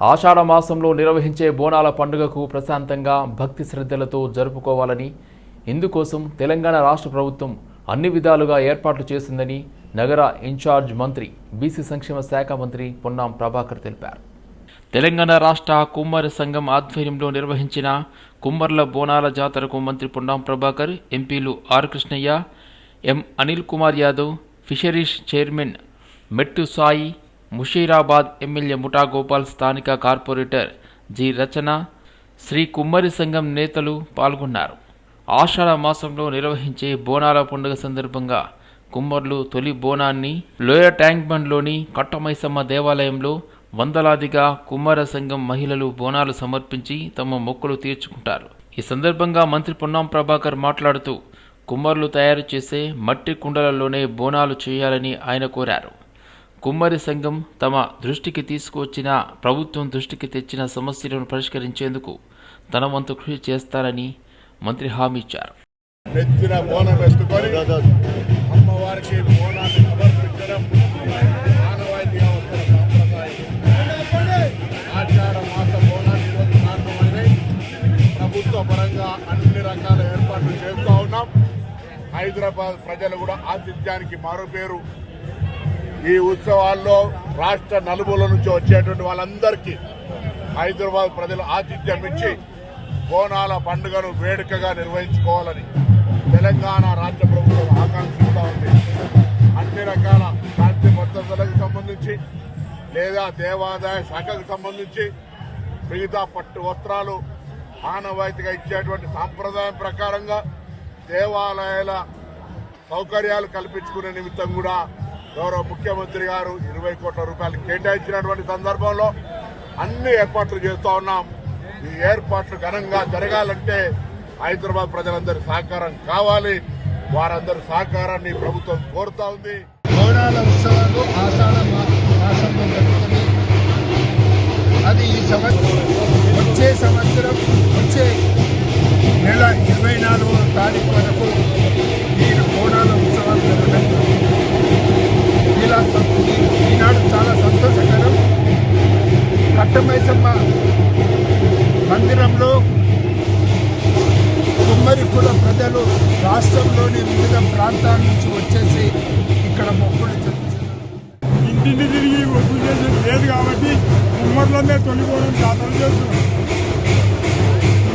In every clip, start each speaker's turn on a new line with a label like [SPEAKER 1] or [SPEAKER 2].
[SPEAKER 1] ఆషాఢ మాసంలో నిర్వహించే బోనాల పండుగకు ప్రశాంతంగా భక్తి శ్రద్ధలతో జరుపుకోవాలని ఇందుకోసం తెలంగాణ రాష్ట్ర ప్రభుత్వం అన్ని విధాలుగా ఏర్పాట్లు చేసిందని నగర ఇన్ఛార్జ్ మంత్రి బీసీ సంక్షేమ శాఖ మంత్రి పొన్నాం ప్రభాకర్ తెలిపారు. తెలంగాణ రాష్ట్ర కుమ్మర సంఘం ఆధ్వర్యంలో నిర్వహించిన కుమ్మర్ల బోనాల జాతరకు మంత్రి పొన్నాం ప్రభాకర్ ఎంపీలు R Krishnaiah M Anil Kumar Yadav fisheries chairman Mettu Sai Musheerabad MLA ముఠా గోపాల్ స్థానిక కార్పొరేటర్ జి రచన శ్రీ కుమ్మరి సంఘం నేతలు పాల్గొన్నారు. ఆషాఢ మాసంలో నిర్వహించే బోనాల పండుగ సందర్భంగా కుమ్మర్లు తొలి బోనాన్ని లోయర్ ట్యాంక్ బండ్లోని కట్టమైసమ్మ దేవాలయంలో వందలాదిగా కుమ్మర సంఘం మహిళలు బోనాలు సమర్పించి తమ మొక్కులు తీర్చుకుంటారు. ఈ సందర్భంగా మంత్రి పొన్నాం ప్రభాకర్ మాట్లాడుతూ కుమ్మర్లు తయారు చేసే మట్టి కుండలలోనే బోనాలు చేయాలని ఆయన కోరారు. కుమ్మరి సంఘం తమ దృష్టికి తీసుకువచ్చిన ప్రభుత్వం దృష్టికి తెచ్చిన సమస్యలను పరిష్కరించేందుకు తన వంతు కృషి చేస్తారని మంత్రి హామీ ఇచ్చారు.
[SPEAKER 2] నెత్తిన బోనం ఎత్తుకొని అమ్మవారికి బోనాన్ని సమర్పించడం ఆనవాయితీగా వస్తున్న సాంప్రదాయం. ఆషాఢ మాస బోనాలు ఈరోజు ప్రారంభమైనాయి ప్రభుత్వ పరంగా అన్ని రకాల ఏర్పాట్లు చేస్తూ ఉన్నాం. హైదరాబాద్ ప్రజలు కూడా ఆతిథ్యానికి మారు పేరు. ఈ ఉత్సవాల్లో రాష్ట్ర నలుమూల నుంచి వచ్చేటువంటి వాళ్ళందరికీ హైదరాబాద్ ప్రజలు ఆతిథ్యం ఇచ్చి బోనాల పండుగను వేడుకగా నిర్వహించుకోవాలని తెలంగాణ రాష్ట్ర ప్రభుత్వం ఆకాంక్షిస్తూ ఉంది. అన్ని రకాల శాంతి భద్రతలకు సంబంధించి లేదా దేవాదాయ శాఖకు సంబంధించి మిగతా పట్టు వస్త్రాలు ఆనవాయితీగా ఇచ్చేటువంటి సాంప్రదాయం ప్రకారంగా దేవాలయాల సౌకర్యాలు కల్పించుకునే నిమిత్తం కూడా గౌరవ ముఖ్యమంత్రి గారు ఇరవై కోట్ల రూపాయలు కేటాయించినటువంటి సందర్భంలో అన్ని ఏర్పాట్లు చేస్తూ ఉన్నాం. ఈ ఏర్పాట్లు ఘనంగా జరగాలంటే హైదరాబాద్ ప్రజలందరి సహకారం కావాలి. వారందరి సహకారాన్ని ప్రభుత్వం కోరుతా ఉంది.
[SPEAKER 3] బోనాల ఉత్సవాలు ఆషాఢ మాసంలో జరుగుతుంది అది ఈ సంవత్సరం వచ్చే సంవత్సరం వచ్చే నెల ఇరవై నాలుగు తారీఖు వరకు ఈ బోనాల ఉత్సవాలు జరగడం ఈనాడు చాలా సంతోషకరం. కట్టమైసమ్మ మందిరంలో కుమ్మరి కుల ప్రజలు రాష్ట్రంలోని వివిధ ప్రాంతాల నుంచి వచ్చేసి ఇక్కడ మొక్కులు చెల్లించారు
[SPEAKER 4] ఇంటింటి తిరిగి వసూలు చేసేది లేదు కాబట్టి ఉమ్మర్లోనే తొలిపోవడం జాతరలు చేస్తున్నాం.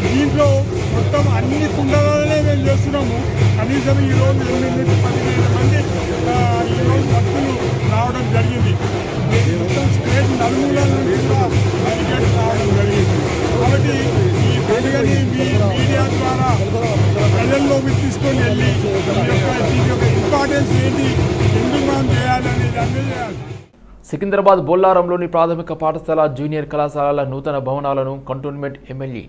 [SPEAKER 4] దీంట్లో మొత్తం అన్ని కుండలనే మేము చేస్తున్నాము. కనీసం ఈ రోజు ఎనిమిది నుంచి పదిహేను మంది ఆ, ఈ రోజు భక్తులు రావడం జరిగింది. మొత్తం స్టేట్ నలుమూలల నుంచి కూడా అడిగేట్ రావడం జరిగింది. కాబట్టి ఈ పండుగని మీ మీడియా ద్వారా ప్రజల్లోకి తీసుకొని వెళ్ళి ఈ యొక్క దీని యొక్క ఇంపార్టెన్స్ ఏంటి ఎందుకు మనం చేయాలనేది అందజేయాలి
[SPEAKER 1] సికింద్రాబాద్ బొల్లారంలోని ప్రాథమిక పాఠశాల జూనియర్ కళాశాలల నూతన భవనాలను కంటోన్మెంట్ ఎమ్మెల్యే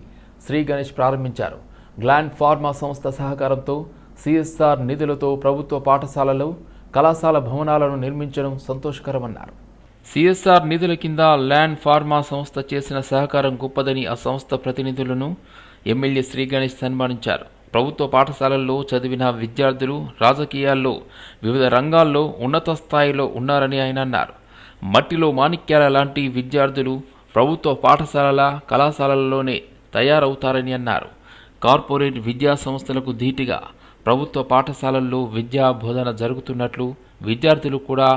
[SPEAKER 1] శ్రీ గణేష్ ప్రారంభించారు. గ్లాండ్ ఫార్మా సంస్థ సహకారంతో సిఎస్ఆర్ నిధులతో ప్రభుత్వ పాఠశాలలు కళాశాల భవనాలను నిర్మించడం సంతోషకరమన్నారు. సిఎస్ఆర్ నిధుల కింద ల్యాండ్ ఫార్మా సంస్థ చేసిన సహకారం గొప్పదని ఆ సంస్థ ప్రతినిధులను ఎమ్మెల్యే శ్రీ గణేష్ సన్మానించారు. ప్రభుత్వ పాఠశాలల్లో చదివిన విద్యార్థులు రాజకీయాల్లో వివిధ రంగాల్లో ఉన్నత స్థాయిలో ఉన్నారని ఆయన అన్నారు. మట్టిలో మాణిక్యాల లాంటి విద్యార్థులు ప్రభుత్వ పాఠశాలల కళాశాలల్లోనే తయారవుతారని అన్నారు. కార్పొరేట్ విద్యా సంస్థలకు ధీటుగా ప్రభుత్వ పాఠశాలల్లో విద్యా బోధన జరుగుతున్నట్లు విద్యార్థులు కూడా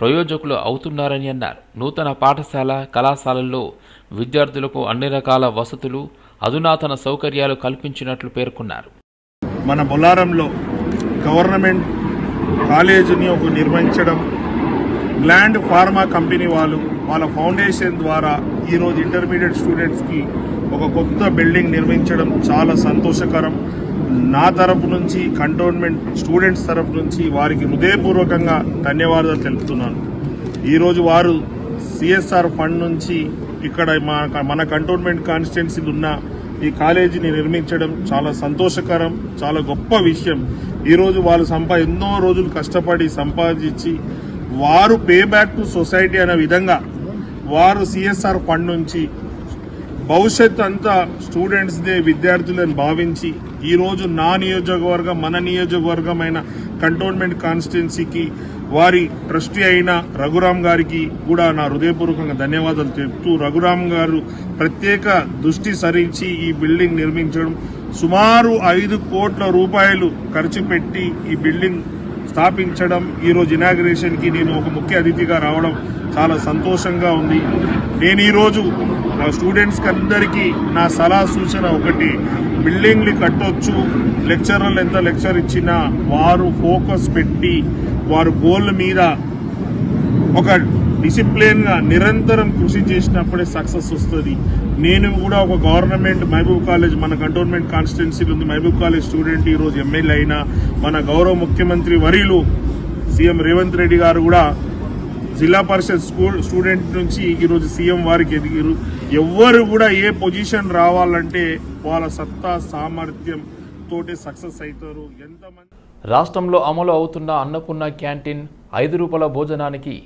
[SPEAKER 1] ప్రయోజకులు అవుతున్నారని అన్నారు. నూతన పాఠశాల కళాశాలల్లో విద్యార్థులకు అన్ని రకాల వసతులు అధునాతన సౌకర్యాలు కల్పించినట్లు పేర్కొన్నారు.
[SPEAKER 5] మన బొల్లారంలో గవర్నమెంట్ కాలేజీని ఒక నిర్మించడం గ్లాండ్ ఫార్మా కంపెనీ వాళ్ళు వాళ్ళ ఫౌండేషన్ ద్వారా ఈరోజు ఇంటర్మీడియట్ స్టూడెంట్స్కి ఒక కొత్త బిల్డింగ్ నిర్మించడం చాలా సంతోషకరం. నా తరపు నుంచి కంటోన్మెంట్ స్టూడెంట్స్ తరపు నుంచి వారికి హృదయపూర్వకంగా ధన్యవాదాలు తెలుపుతున్నాను. ఈరోజు వారు సిఎస్ఆర్ ఫండ్ నుంచి ఇక్కడ మన మన కంటోన్మెంట్ కాన్స్టిట్యున్సీలు ఉన్న ఈ కాలేజీని నిర్మించడం చాలా సంతోషకరం చాలా గొప్ప విషయం. ఈరోజు వాళ్ళు సంపా ఎన్నో రోజులు కష్టపడి సంపాదించి వారు పే బ్యాక్ టు సొసైటీ అనే విధంగా వారు సిఎస్ఆర్ ఫండ్ నుంచి భవిష్యత్ అంతా స్టూడెంట్స్దే విద్యార్థులను భావించి ఈరోజు నా నియోజకవర్గం మన నియోజకవర్గమైన కంటోన్మెంట్ కాన్స్టిట్యున్సీకి వారి ట్రస్టీ అయిన రఘురామ్ గారికి కూడా నా హృదయపూర్వకంగా ధన్యవాదాలు చెప్తూ రఘురామ్ గారు ప్రత్యేక దృష్టి సరించి ఈ బిల్డింగ్ నిర్మించడం సుమారు ఐదు కోట్ల రూపాయలు ఖర్చు పెట్టి ఈ బిల్డింగ్ స్థాపించడం ఈరోజు ఇనాగ్రేషన్కి నేను ఒక ముఖ్య అతిథిగా రావడం చాలా సంతోషంగా ఉంది. నేను ఈరోజు నా స్టూడెంట్స్కి అందరికీ నా సలహా సూచన ఒకటి బిల్డింగ్లు కట్టొచ్చు లెక్చరర్లు ఎంత లెక్చర్ ఇచ్చినా వారు ఫోకస్ పెట్టి వారు గోల్ మీద ఒక డిసిప్లిన్గా నిరంతరం కృషి చేసినప్పుడే సక్సెస్ వస్తుంది. నేను కూడా ఒక గవర్నమెంట్ మహబూబ్ కాలేజ్ మన కంటోన్మెంట్ కాన్స్టిట్యున్సీలో ఉంది. మహబూబ్ కాలేజ్ స్టూడెంట్ ఈ రోజు ఎమ్మెల్యే అయినా మన గౌరవ ముఖ్యమంత్రి వర్యులు సీఎం రేవంత్ రెడ్డి గారు కూడా జిల్లా పరిషత్ స్కూల్ స్టూడెంట్ నుంచి ఈరోజు సీఎం వారికి ఎదిగారు. ఎవ్వరు కూడా ఏ పొజిషన్ రావాలంటే వాళ్ళ సత్తా సామర్థ్యం తోటే సక్సెస్ అవుతారు. ఎంతమంది
[SPEAKER 1] రాష్ట్రంలో అమలు అవుతున్న అన్నపూర్ణ క్యాంటీన్ ఐదు రూపాయల భోజనానికి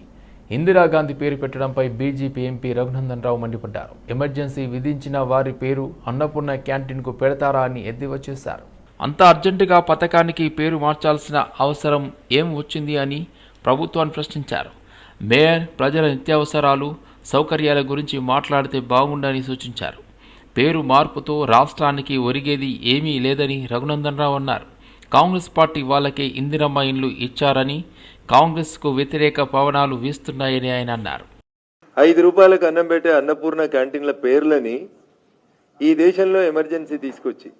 [SPEAKER 1] ఇందిరాగాంధీ పేరు పెట్టడంపై బీజేపీ ఎంపీ రఘునందన్ రావు మండిపడ్డారు. ఎమర్జెన్సీ విధించిన వారి పేరు అన్నపూర్ణ క్యాంటీన్కు పెడతారా అని ఎద్దేవా చేశారు అంత అర్జెంటుగా పథకానికి పేరు మార్చాల్సిన అవసరం ఏం వచ్చింది అని ప్రభుత్వాన్ని ప్రశ్నించారు. మేయర్ ప్రజల నిత్యావసరాలు సౌకర్యాల గురించి మాట్లాడితే బాగుండని సూచించారు. పేరు మార్పుతో రాష్ట్రానికి ఒరిగేది ఏమీ లేదని రఘునందన్ రావు అన్నారు. కాంగ్రెస్ పార్టీ వాళ్ళకే ఇందిరమ్మ ఇండ్లు ఇచ్చారని కాంగ్రెస్కు వ్యతిరేక పవనాలు వీస్తున్నాయని ఆయన అన్నారు.
[SPEAKER 6] ఐదు రూపాయలకు అన్నం పెట్టే అన్నపూర్ణ క్యాంటీన్ల పేర్లని ఈ దేశంలో ఎమర్జెన్సీ తీసుకొచ్చి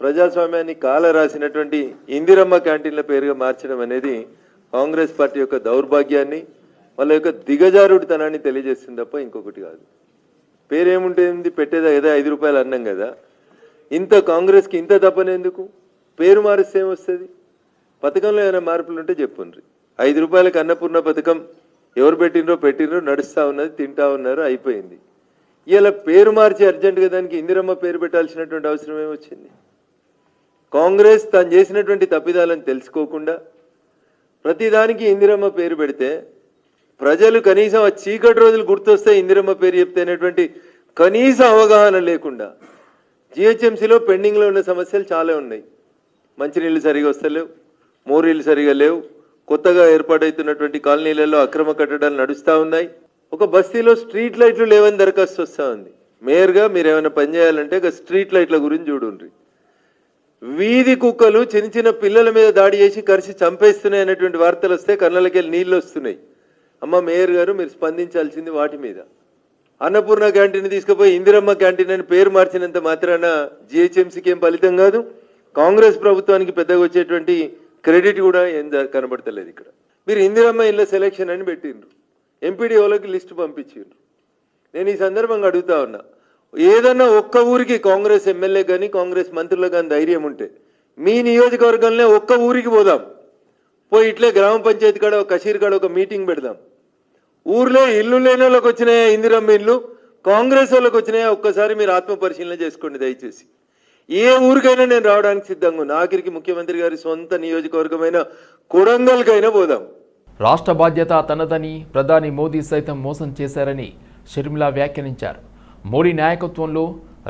[SPEAKER 6] ప్రజాస్వామ్యాన్ని కాల రాసినటువంటి ఇందిరమ్మ క్యాంటీన్ల పేరుగా మార్చడం అనేది కాంగ్రెస్ పార్టీ యొక్క దౌర్భాగ్యాన్ని వాళ్ళ యొక్క దిగజారుడితనాన్ని తెలియజేస్తుంది తప్ప ఇంకొకటి కాదు. పేరేముంటుంది? పెట్టేదా? కదా ఐదు రూపాయలు అన్నం కదా. ఇంత కాంగ్రెస్కి ఇంత తప్పనేందుకు? పేరు మారిస్తే ఏమొస్తుంది పథకంలో ఏమైనా మార్పులు ఉంటే చెప్పుండ్రి. ఐదు రూపాయలకు అన్నపూర్ణ పథకం ఎవరు పెట్టినరో పెట్టినరో నడుస్తూ ఉన్నది తింటా ఉన్నారు అయిపోయింది. ఇలా పేరు మార్చి అర్జెంటుగా దానికి ఇందిరమ్మ పేరు పెట్టాల్సినటువంటి అవసరం ఏమొచ్చింది? కాంగ్రెస్ తాను చేసినటువంటి తప్పిదాలను తెలుసుకోకుండా ప్రతిదానికి ఇందిరమ్మ పేరు పెడితే ప్రజలు కనీసం ఆ చీకటి రోజులు గుర్తొస్తే ఇందిరమ్మ పేరు చెప్తేనేటువంటి కనీస అవగాహన లేకుండా జిహెచ్ఎంసీలో పెండింగ్లో ఉన్న సమస్యలు చాలా ఉన్నాయి. మంచినీళ్ళు సరిగా వస్తలేవు మోరీళ్ళు సరిగా లేవు కొత్తగా ఏర్పాటైతున్నటువంటి కాలనీలలో అక్రమ కట్టడాలు నడుస్తూ ఉన్నాయి. ఒక బస్తీలో స్ట్రీట్ లైట్లు లేవని దరఖాస్తు వస్తూ ఉంది. మేయర్గా మీరు ఏమైనా పని చేయాలంటే ఒక స్ట్రీట్ లైట్ల గురించి చూడుండ్రి వీధి కుక్కలు చిన్న చిన్న పిల్లల మీద దాడి చేసి కరిసి చంపేస్తున్నాయి అనేటువంటి వార్తలు వస్తే కళ్ళకెళ్ళి నీళ్ళు వస్తున్నాయి. అమ్మ మేయర్ గారు మీరు స్పందించాల్సింది వాటి మీద. అన్నపూర్ణ క్యాంటీన్ తీసుకుపోయి ఇందిరమ్మ క్యాంటీన్ అని పేరు మార్చినంత మాత్రాన జిహెచ్ఎంసీకి ఏం ఫలితం కాదు. కాంగ్రెస్ ప్రభుత్వానికి పెద్దగా వచ్చేటువంటి క్రెడిట్ కూడా ఏం కనబడతలేదు ఇక్కడ. మీరు ఇందిరమ్మ ఇళ్ళ సెలెక్షన్ అని పెట్టిండ్రు. ఎంపీడీఓలకి లిస్టు పంపించిండ్రు. నేను ఈ సందర్భంగా అడుగుతా ఉన్నా ఏదన్నా ఒక్క ఊరికి కాంగ్రెస్ ఎమ్మెల్యే కానీ కాంగ్రెస్ మంత్రులకు కానీ ధైర్యం ఉంటే మీ నియోజకవర్గంలో ఒక్క ఊరికి పోదాం. పోయి ఇట్లే గ్రామ పంచాయతీ కాడ ఒక కషీర్ కాడ ఒక మీటింగ్ పెడదాం. ఊర్లో ఇల్లు లేని వాళ్ళకి వచ్చినాయా ఇందిరమ్మ ఇల్లు కాంగ్రెస్ వాళ్ళకి వచ్చినాయా? ఒక్కసారి మీరు ఆత్మ పరిశీలన చేసుకోండి దయచేసి. ఏ ఊరికైనా నేను రావడానికి సిద్ధంగా ఉన్నా. ఆఖరికి ముఖ్యమంత్రి గారి సొంత నియోజకవర్గమైన కొడంగల్కైనా పోదాం.
[SPEAKER 1] రాష్ట్ర బాధ్యత తనదని ప్రధాని మోదీ సైతం మోసం చేశారని షర్మిల వ్యాఖ్యానించారు. మోడీ నాయకత్వంలో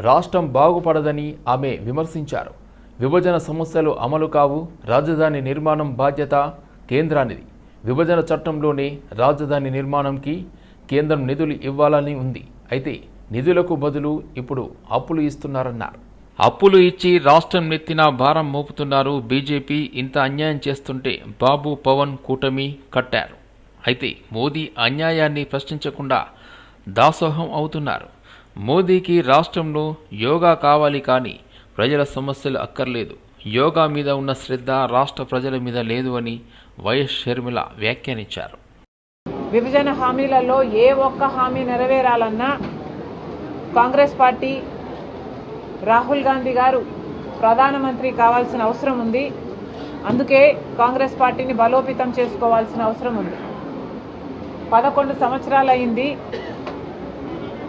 [SPEAKER 1] రాష్ట్రం బాగుపడదని ఆమె విమర్శించారు. విభజన సమస్యలు అమలు కావు. రాజధాని నిర్మాణం బాధ్యత కేంద్రానిది. విభజన చట్టంలోనే రాజధాని నిర్మాణంకి కేంద్రం నిధులు ఇవ్వాలని ఉంది. అయితే నిధులకు బదులు ఇప్పుడు అప్పులు ఇస్తున్నారన్నారు. అప్పులు ఇచ్చి రాష్ట్రం నెత్తిన భారం మోపుతున్నారు బీజేపీ. ఇంత అన్యాయం చేస్తుంటే బాబు పవన్ కూటమి కట్టారు. అయితే మోదీ అన్యాయాన్ని ప్రశ్నించకుండా దాసోహం అవుతున్నారు. మోదీకి రాష్ట్రంలో యోగా కావాలి కానీ ప్రజల సమస్యలు అక్కర్లేదు. యోగా మీద ఉన్న శ్రద్ధ రాష్ట్ర ప్రజల మీద లేదు అని వైఎస్ షర్మిల వ్యాఖ్యానించారు.
[SPEAKER 7] విభజన హామీలలో ఏ ఒక్క హామీ నెరవేరాలన్నా కాంగ్రెస్ పార్టీ రాహుల్ గాంధీ గారు ప్రధానమంత్రి కావాల్సిన అవసరం ఉంది. అందుకే కాంగ్రెస్ పార్టీని బలోపేతం చేసుకోవాల్సిన అవసరం ఉంది. పదకొండు సంవత్సరాలయ్యింది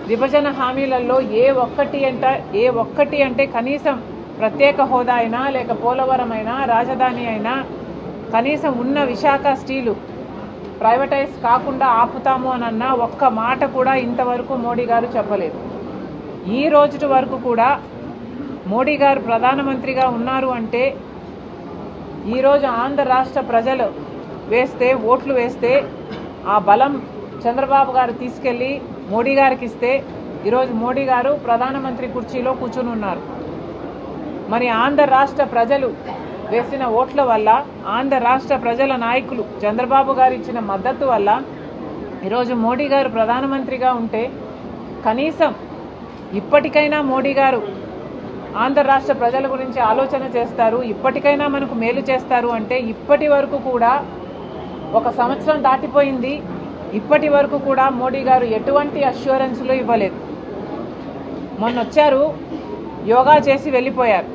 [SPEAKER 7] విభజన హామీలలో ఏ ఒక్కటి అంట ఏ ఒక్కటి అంటే కనీసం ప్రత్యేక హోదా అయినా లేక పోలవరం అయినా రాజధాని అయినా కనీసం ఉన్న విశాఖ స్టీలు ప్రైవేటైజ్ కాకుండా ఆపుతాము అనన్న అన్న ఒక్క మాట కూడా ఇంతవరకు మోడీ గారు చెప్పలేదు. ఈ రోజుటి వరకు కూడా మోడీ గారు ప్రధానమంత్రిగా ఉన్నారు అంటే ఈరోజు ఆంధ్ర రాష్ట్ర ప్రజలు వేస్తే ఓట్లు వేస్తే ఆ బలం చంద్రబాబు గారు తీసుకెళ్ళి మోడీ గారికి ఇస్తే ఈరోజు మోడీ గారు ప్రధానమంత్రి కుర్చీలో కూర్చుని ఉన్నారు. మరి ఆంధ్ర రాష్ట్ర ప్రజలు వేసిన ఓట్ల వల్ల ఆంధ్ర రాష్ట్ర ప్రజల నాయకులు చంద్రబాబు గారు ఇచ్చిన మద్దతు వల్ల ఈరోజు మోడీ గారు ప్రధానమంత్రిగా ఉంటే కనీసం ఇప్పటికైనా మోడీ గారు ఆంధ్ర రాష్ట్ర ప్రజల గురించి ఆలోచన చేస్తారు. ఇప్పటికైనా మనకు మేలు చేస్తారు అంటే ఇప్పటి వరకు కూడా ఒక సంవత్సరం దాటిపోయింది. ఇప్పటి వరకు కూడా మోడీ గారు ఎటువంటి అష్యూరెన్స్లు ఇవ్వలేదు. మొన్న వచ్చారు యోగా చేసి వెళ్ళిపోయారు.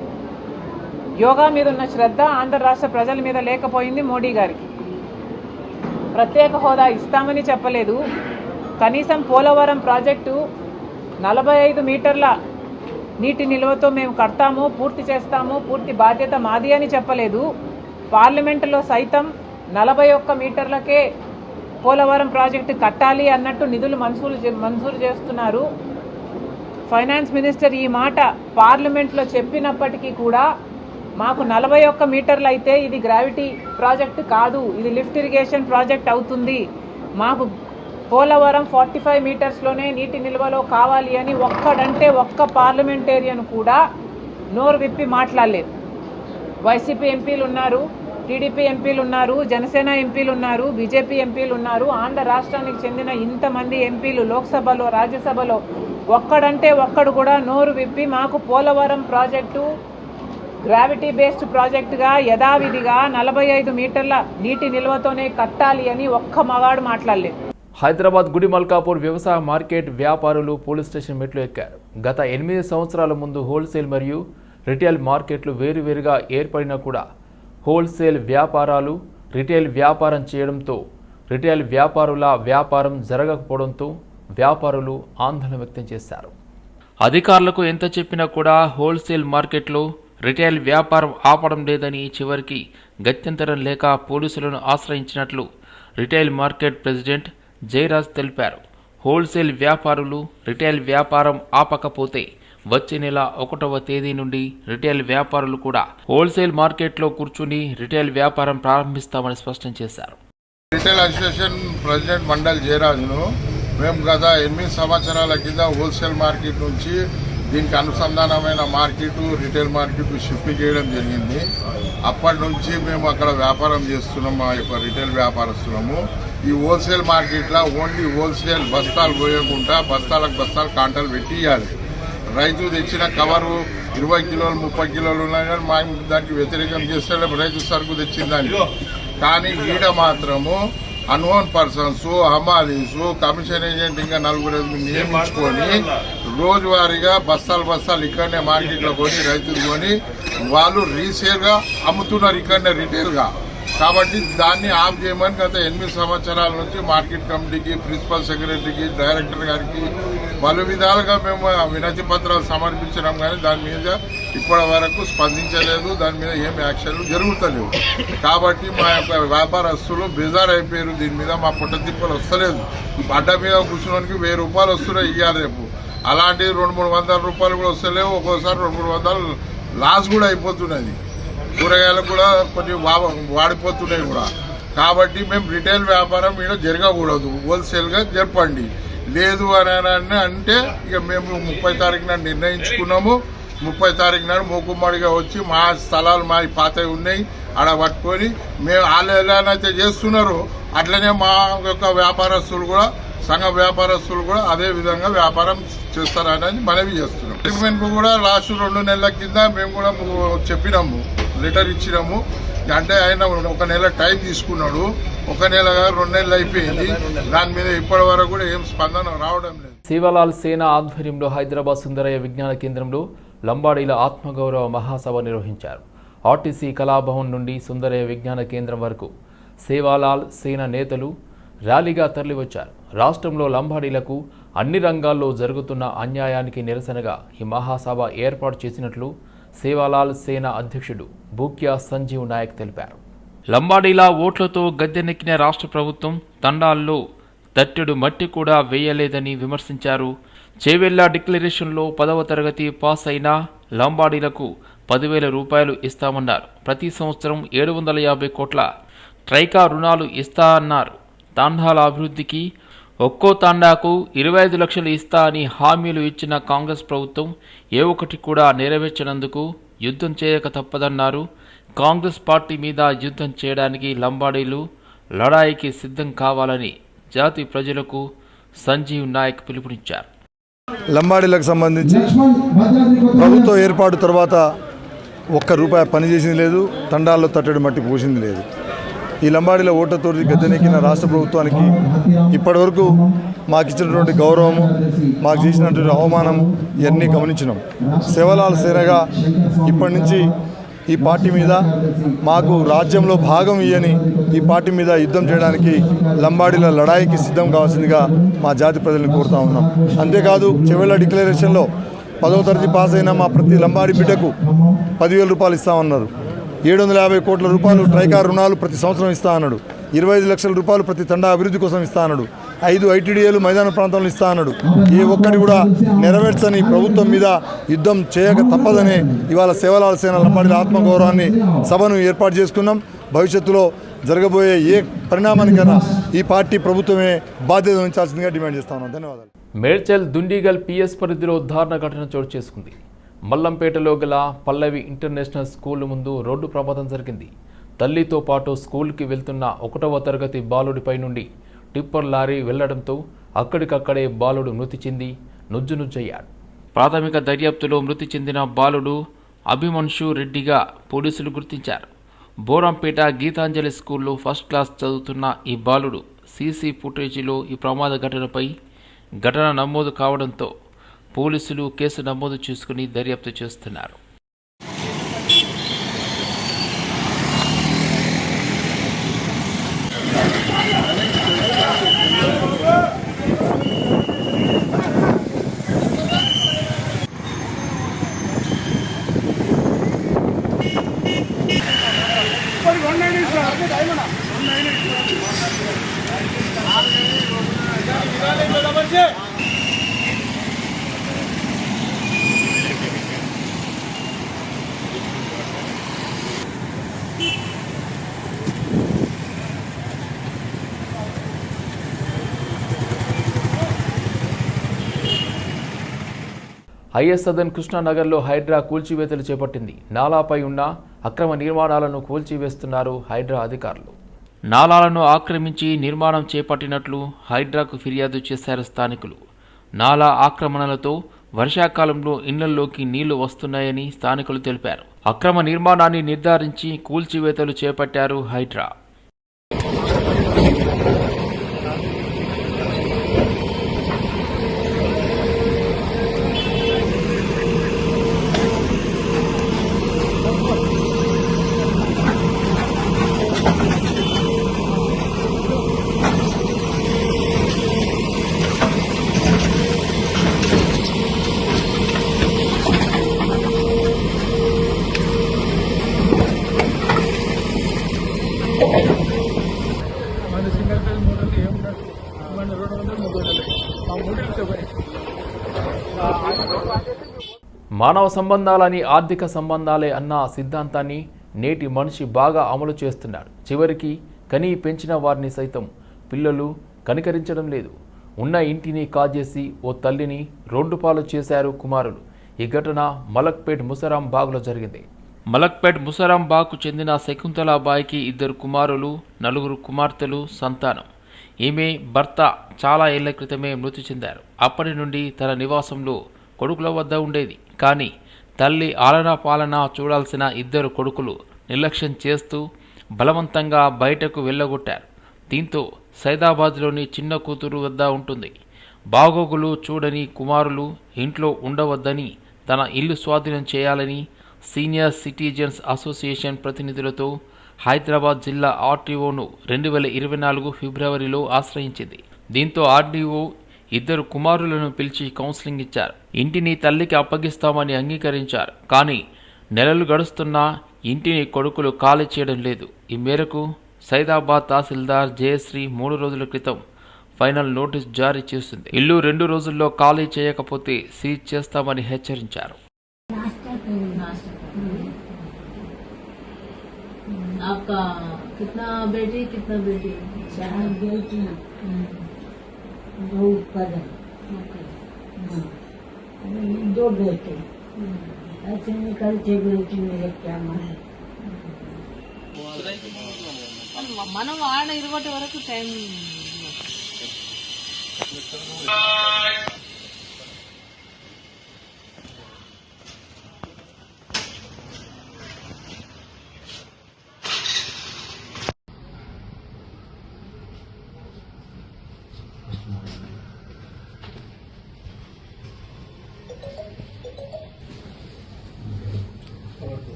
[SPEAKER 7] యోగా మీద ఉన్న శ్రద్ధ ఆంధ్ర రాష్ట్ర ప్రజల మీద లేకపోయింది మోడీ గారికి. ప్రత్యేక హోదా ఇస్తామని చెప్పలేదు. కనీసం పోలవరం ప్రాజెక్టు నలభై ఐదు మీటర్ల నీటి నిల్వతో మేము కడతాము పూర్తి చేస్తాము పూర్తి బాధ్యత మాది అని చెప్పలేదు. పార్లమెంటులో సైతం నలభై ఒక్క మీటర్లకే పోలవరం ప్రాజెక్టు కట్టాలి అన్నట్టు నిధులు మంజూరు చే- మంజూరు చేస్తున్నారు. ఫైనాన్స్ మినిస్టర్ ఈ మాట పార్లమెంట్లో చెప్పినప్పటికీ కూడా మాకు నలభై ఒక్క మీటర్లు అయితే ఇది గ్రావిటీ ప్రాజెక్ట్ కాదు ఇది లిఫ్ట్ ఇరిగేషన్ ప్రాజెక్ట్ అవుతుంది. మాకు పోలవరం ఫార్టీ ఫైవ్ మీటర్స్లోనే నీటి నిల్వలో కావాలి అని ఒక్కడంటే ఒక్క పార్లమెంటేరియన్ కూడా నోరు విప్పి మాట్లాడలేదు. వైసీపీ ఎంపీలు ఉన్నారు టీడీపీ ఎంపీలు ఉన్నారు జనసేన ఎంపీలు ఉన్నారు బీజేపీ ఎంపీలు ఉన్నారు ఆంధ్ర రాష్ట్రానికి చెందిన ఇంతమంది ఎంపీలు లోక్సభలో రాజ్యసభలో ఒక్కడంటే ఒక్కడు కూడా నోరు విప్పి మాకు పోలవరం ప్రాజెక్టు గ్రావిటీ బేస్డ్ ప్రాజెక్టుగా యథావిధిగా నలభై ఐదు మీటర్ల నీటి నిల్వతోనే కట్టాలి అని ఒక్క మగాడు మాట్లాడలేదు.
[SPEAKER 1] హైదరాబాద్ గుడి మల్కాపూర్ వ్యవసాయ మార్కెట్ వ్యాపారులు పోలీస్ స్టేషన్ మెట్లు ఎక్కారు. గత ఎనిమిది సంవత్సరాల ముందు హోల్సేల్ మరియు రిటైల్ మార్కెట్లు వేరువేరుగా ఏర్పడినా కూడా హోల్సేల్ వ్యాపారాలు రిటైల్ వ్యాపారం చేయడంతో రిటైల్ వ్యాపారుల వ్యాపారం జరగకపోవడంతో వ్యాపారులు ఆందోళన వ్యక్తం చేశారు. అధికారులకు ఎంత చెప్పినా కూడా హోల్సేల్ మార్కెట్లో రిటైల్ వ్యాపారం ఆపడం లేదని చివరికి గత్యంతరం లేక పోలీసులను ఆశ్రయించినట్లు రిటైల్ మార్కెట్ ప్రెసిడెంట్ జయరాజ్ తెలిపారు. హోల్సేల్ వ్యాపారులు రిటైల్ వ్యాపారం ఆపకపోతే వచ్చే నెల ఒకటవ తేదీ నుండి రిటైల్ వ్యాపారులు కూడా హోల్సేల్ మార్కెట్లో కూర్చుని రిటైల్ వ్యాపారం ప్రారంభిస్తామని స్పష్టం చేశారు.
[SPEAKER 8] రిటైల్ అసోసియేషన్ ప్రెసిడెంట్ మండల్ జయరాజును మేము గత ఎనిమిది సంవత్సరాల కింద హోల్సేల్ మార్కెట్ నుంచి దీనికి అనుసంధానమైన మార్కెట్ రిటైల్ మార్కెట్ షిఫ్ట్ చేయడం జరిగింది. అప్పటి నుంచి మేము అక్కడ వ్యాపారం చేస్తున్నాం మా యొక్క రిటైల్ వ్యాపారస్తున్నాము ఈ హోల్సేల్ మార్కెట్లో ఓన్లీ హోల్సేల్ బస్తాలు పోయకుండా బస్తాలకు బస్తాలు కాంటాలు పెట్టి ఇవ్వాలి రైతు తెచ్చిన కవరు ఇరవై కిలోలు ముప్పై కిలోలు ఉన్నాయి కానీ మా దానికి వ్యతిరేకం చేస్తే రైతు సరుకు తెచ్చిందని. కానీ ఈడ మాత్రము అన్వోన్ పర్సన్స్ హమాలీసు కమిషన్ ఏజెంట్ ఇంకా నలుగురు నియమించుకొని రోజువారీగా బస్తాలు బస్తాలు ఇక్కడనే మార్కెట్లో కొని రైతులు కొని వాళ్ళు రీసేల్గా అమ్ముతున్నారు ఇక్కడనే రిటైల్గా. కాబట్టి దాన్ని ఆఫ్ చేయమని గత ఎనిమిది సంవత్సరాల నుంచి మార్కెట్ కమిటీకి ప్రిన్సిపల్ సెక్రటరీకి డైరెక్టర్ గారికి పలు విధాలుగా మేము వినతి పత్రాలు సమర్పించినాం కానీ దాని మీద ఇప్పటి వరకు స్పందించలేదు. దాని మీద ఏం యాక్షన్లు జరుగుతలేవు. కాబట్టి మా యొక్క వ్యాపారస్తులు బేజార్ అయిపోయారు. దీని మీద మా పుట్టతిప్పలు వస్తలేదు. అడ్డ మీద కూర్చున్నానికి వెయ్యి రూపాయలు వస్తున్నాయి ఇవ్వాలి రేపు. అలాంటివి రెండు మూడు వందల రూపాయలు కూడా వస్తలేవు ఒక్కోసారి రెండు మూడు వందలు లాస్ కూడా అయిపోతున్నది. కూరగాయలు కూడా కొంచెం వా- వాడిపోతున్నాయి కూడా. కాబట్టి మేము రిటైల్ వ్యాపారం మీద జరగకూడదు. హోల్సేల్గా జరపండి. లేదు అని అంటే ఇక మేము ముప్పై తారీఖు నాడు నిర్ణయించుకున్నాము. ముప్పై తారీఖు నాడు మూకుమ్మడిగా వచ్చి మా స్థలాలు మా పాతవి ఉన్నాయి ఆడ పట్టుకొని మేము వాళ్ళు ఎలానైతే చేస్తున్నారో అట్లనే మా యొక్క వ్యాపారస్తులు కూడా సంఘ వ్యాపారస్తులు కూడా అదే విధంగా వ్యాపారం చేస్తారని మనవి చేస్తున్నాం. గవర్నమెంట్ కూడా లాస్ట్ రెండు నెలల కింద మేము కూడా చెప్పినాము లెటర్ ఇచ్చినాము. అంటే ఆయన ఒక నెల టైం తీసుకున్నాడు. ఒక నెల రెండు నెలలు అయిపోయింది. దాని మీద ఇప్పటి వరకు కూడా ఏం స్పందన రావడం లేదు.
[SPEAKER 1] శివలాల్ సేన ఆధ్వర్యంలో హైదరాబాద్ సుందరయ్య విజ్ఞాన కేంద్రంలో లంబాడీల ఆత్మగౌరవ మహాసభ నిర్వహించారు. ఆర్టీసీ కళాభవన్ నుండి సుందరయ్య విజ్ఞాన కేంద్రం వరకు సేవాలాల్ సేన నేతలు ర్యాలీగా తరలివచ్చారు. రాష్ట్రంలో లంబాడీలకు అన్ని రంగాల్లో జరుగుతున్న అన్యాయానికి నిరసనగా ఈ మహాసభ ఏర్పాటు చేసినట్లు సేవాలాల్ సేన అధ్యక్షుడు బూక్యా సంజీవ్ నాయక్ తెలిపారు. లంబాడీల ఓట్లతో గద్దెనెక్కిన రాష్ట్ర ప్రభుత్వం తండాల్లో తట్టెడు మట్టి కూడా వేయలేదని విమర్శించారు. చేవెళ్ళ డిక్లరేషన్లో పదవ తరగతి పాస్ అయిన లంబాడీలకు పదివేల రూపాయలు ఇస్తామన్నారు. ప్రతి సంవత్సరం ఏడు వందల యాభై కోట్ల ట్రైకా రుణాలు ఇస్తా అన్నారు. తాండాల అభివృద్ధికి ఒక్కో తాండాకు ఇరవై ఐదు లక్షలు ఇస్తా అని హామీలు ఇచ్చిన కాంగ్రెస్ ప్రభుత్వం ఏ ఒక్కటి కూడా నెరవేర్చనందుకు యుద్ధం చేయక తప్పదన్నారు. కాంగ్రెస్ పార్టీ మీద యుద్ధం చేయడానికి లంబాడీలు లడాయికి సిద్ధం కావాలని జాతి ప్రజలకు సంజీవ్ నాయక్ పిలుపునిచ్చారు.
[SPEAKER 9] లంబాడీలకు సంబంధించి ప్రభుత్వం ఏర్పాటు తర్వాత ఒక్క రూపాయి పనిచేసింది లేదు తండాల్లో తట్టడి మట్టి పోసింది లేదు. ఈ లంబాడీల ఓట్లతో గద్దెనెక్కిన రాష్ట్ర ప్రభుత్వానికి ఇప్పటివరకు మాకు ఇచ్చినటువంటి గౌరవము మాకు చేసినటువంటి అవమానం ఇవన్నీ గమనించినాం. సేవలాల సేనగా ఇప్పటి నుంచి ఈ పార్టీ మీద మాకు రాజ్యంలో భాగం ఇయ్యని ఈ పార్టీ మీద యుద్ధం చేయడానికి లంబాడీల లడాయికి సిద్ధం కావాల్సిందిగా మా జాతి ప్రజలను కోరుతా ఉన్నాం. అంతేకాదు చెవెళ్ళ డిక్లరేషన్లో పదవ తరగతి పాస్ అయిన మా ప్రతి లంబాడి బిడ్డకు పదివేల రూపాయలు ఇస్తామన్నారు. ఏడు వందల యాభై కోట్ల రూపాయలు ట్రైకార్ రుణాలు ప్రతి సంవత్సరం ఇస్తా అన్నాడు. ఇరవై ఐదు లక్షల రూపాయలు ప్రతి తండా అభివృద్ధి కోసం ఇస్తా అన్నాడు. ఐదు ఐటీడీఏలు మైదాన ప్రాంతంలో ఇస్తా అన్నాడు. ఏ ఒక్కటి కూడా నెరవేర్చని ప్రభుత్వం మీద యుద్ధం చేయక తప్పదనే ఇవాళ సేవలాల సేన లంబాడీల ఆత్మగౌరవాన్ని సభను ఏర్పాటు చేసుకున్నాం. భవిష్యత్తులో జరగబోయే ఏ పరిణామానికైనా ఈ పార్టీ ప్రభుత్వమే బాధ్యత వహించాల్సిందిగా డిమాండ్ చేస్తా ఉన్నాం. ధన్యవాదాలు.
[SPEAKER 1] మేడ్చల్ దుండిగల్ పిఎస్ పరిధిలో దారుణ ఘటన చోటు చేసుకుంది. మల్లంపేటలో గల పల్లవి ఇంటర్నేషనల్ స్కూల్ ముందు రోడ్డు ప్రమాదం జరిగింది. తల్లితో పాటు స్కూల్కి వెళ్తున్న ఒకటవ తరగతి బాలుడిపై నుండి టిప్పర్ లారీ వెళ్ళడంతో అక్కడికక్కడే బాలుడు మృతి చెంది నుజ్జునుజ్జయ్యాడు ప్రాథమిక దర్యాప్తులో మృతి చెందిన బాలుడు అభిమన్షు రెడ్డిగా పోలీసులు గుర్తించారు. బోరంపేట గీతాంజలి స్కూల్లో ఫస్ట్ క్లాస్ చదువుతున్న ఈ బాలుడు సీసీ ఫుటేజీలో ఈ ప్రమాద ఘటనపై ఘటన నమోదు కావడంతో పోలీసులు కేసు నమోదు చేసుకుని దర్యాప్తు చేస్తున్నారు. ఐఎస్ సదన్ కృష్ణానగర్లో హైడ్రా కూల్చివేతలు చేపట్టింది. నాలాపై ఉన్న అక్రమ నిర్మాణాలను కూల్చివేస్తున్నారు హైడ్రా అధికారులు. నాలాలను ఆక్రమించి నిర్మాణం చేపట్టినట్లు హైడ్రాకు ఫిర్యాదు చేశారు స్థానికులు. నాలా ఆక్రమణలతో వర్షాకాలంలో ఇళ్ళలోకి నీళ్ళు వస్తున్నాయని స్థానికులు తెలిపారు. అక్రమ నిర్మాణాన్ని నిర్ధారించి కూల్చివేతలు చేపట్టారు హైడ్రా. మానవ సంబంధాలని ఆర్థిక సంబంధాలే అన్న సిద్ధాంతాన్ని నేటి మనిషి బాగా అమలు చేస్తున్నాడు. చివరికి కని పెంచిన వారిని సైతం పిల్లలు కనికరించడం లేదు. ఉన్న ఇంటిని కాజేసి ఓ తల్లిని రోడ్డు పాలు చేశారు కుమారులు. ఈ ఘటన మలక్పేట్ ముసరాం బాగ్లో జరిగింది. మలక్పేట్ ముసారాంబాగ్కు చెందిన శకుంతలాబాయికి ఇద్దరు కుమారులు నలుగురు కుమార్తెలు సంతానం. ఈమె భర్త చాలా ఏళ్ళ క్రితమే మృతి చెందారు. అప్పటి నుండి తన నివాసంలో కొడుకుల వద్ద ఉండేది. కానీ తల్లి ఆలనా పాలన చూడాల్సిన ఇద్దరు కొడుకులు నిర్లక్ష్యం చేస్తూ బలవంతంగా బయటకు వెళ్ళగొట్టారు. దీంతో సైదాబాద్లోని చిన్న కూతురు వద్ద ఉంటుంది. బాగోగులు చూడని కుమారులు ఇంట్లో ఉండవద్దని తన ఇల్లు స్వాధీనం చేయాలని సీనియర్ సిటిజన్స్ అసోసియేషన్ ప్రతినిధులతో హైదరాబాద్ జిల్లా ఆర్టీఓను రెండు వేల ఇరవై నాలుగు ఫిబ్రవరిలో ఆశ్రయించింది. దీంతో ఆర్డీఓ ఇద్దరు కుమారులను పిలిచి కౌన్సిలింగ్ ఇచ్చారు. ఇంటిని తల్లికి అప్పగిస్తామని అంగీకరించారు. కానీ నెలలు గడుస్తున్నా ఇంటిని కొడుకులు ఖాళీ చేయడం లేదు. ఈ మేరకు సైదాబాద్ తహసీల్దార్ జయశ్రీ మూడు రోజుల క్రితం ఫైనల్ నోటీస్ జారీ చేసింది. ఇల్లు రెండు రోజుల్లో ఖాళీ చేయకపోతే సీజ్ చేస్తామని హెచ్చరించారు.
[SPEAKER 10] आपका कितना बेटी कितना बेटी चार बेटी दो ऊपर दो बेटे ऐसे निकल के बेटी मेरे क्या मन మనం ఆడ ఇరవటి వరకు టైం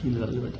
[SPEAKER 10] She loves it.